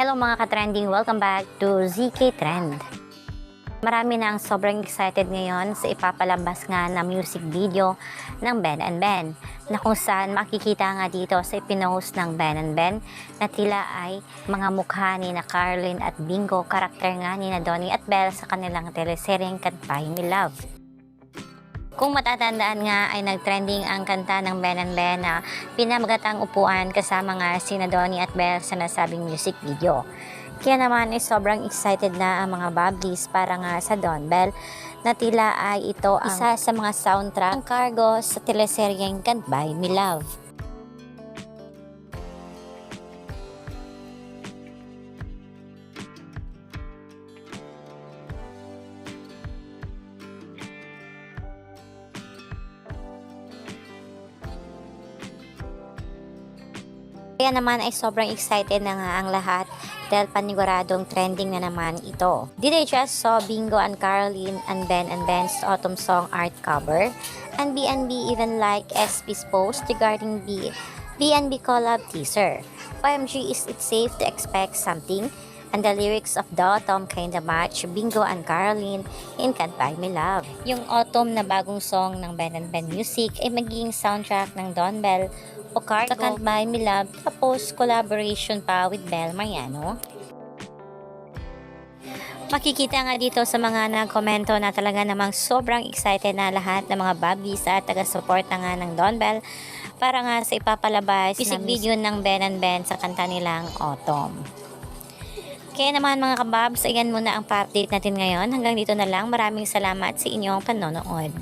Hello mga ka-trending, welcome back to ZK Trend. Marami na ang sobrang excited ngayon sa ipapalabas nga na music video ng Ben and Ben na kung saan makikita nga dito sa ipinost ng Ben and Ben na tila ay mga mukha ni na Carlin at Bingo, karakter nga ni na Donnie at Belle sa kanilang teleseryeng Kanpay Me Love. Kung matatandaan nga ay nagtrending ang kanta ng Ben and Ben na pinamagatang upuan kasama nga si Donnie at Belle sa nasabing music video. Kaya naman ay sobrang excited na ang mga Bablis para nga sa Don Bell na tila ay ito ang isa sa mga soundtrack ng Cargo sa teleseryeng Buy Me Love. Kaya naman ay sobrang excited na nga ang lahat dahil paniguradong trending na naman ito. Just saw Bingo and Caroline and Ben and Ben's autumn song art cover? And BNB even like SP's post regarding the BNB collab teaser. OMG, is it safe to expect something? And the lyrics of the autumn kinda match Bingo and Caroline in Can't Buy Me Love. Yung autumn na bagong song ng Ben and Ben Music ay magiging soundtrack ng Don Bell o Cargo sa Can't Buy Me Love tapos collaboration pa with Bel Mariano. Makikita nga dito sa mga nagkomento na talaga namang sobrang excited na lahat ng mga babis at taga-support na nga ng Don Bell para nga sa ipapalabas music video ng Ben and Ben sa kanta nilang Autumn. Kaya naman mga kababs, ayan muna ang pa-update natin ngayon. Hanggang dito na lang. Maraming salamat sa inyong panonood.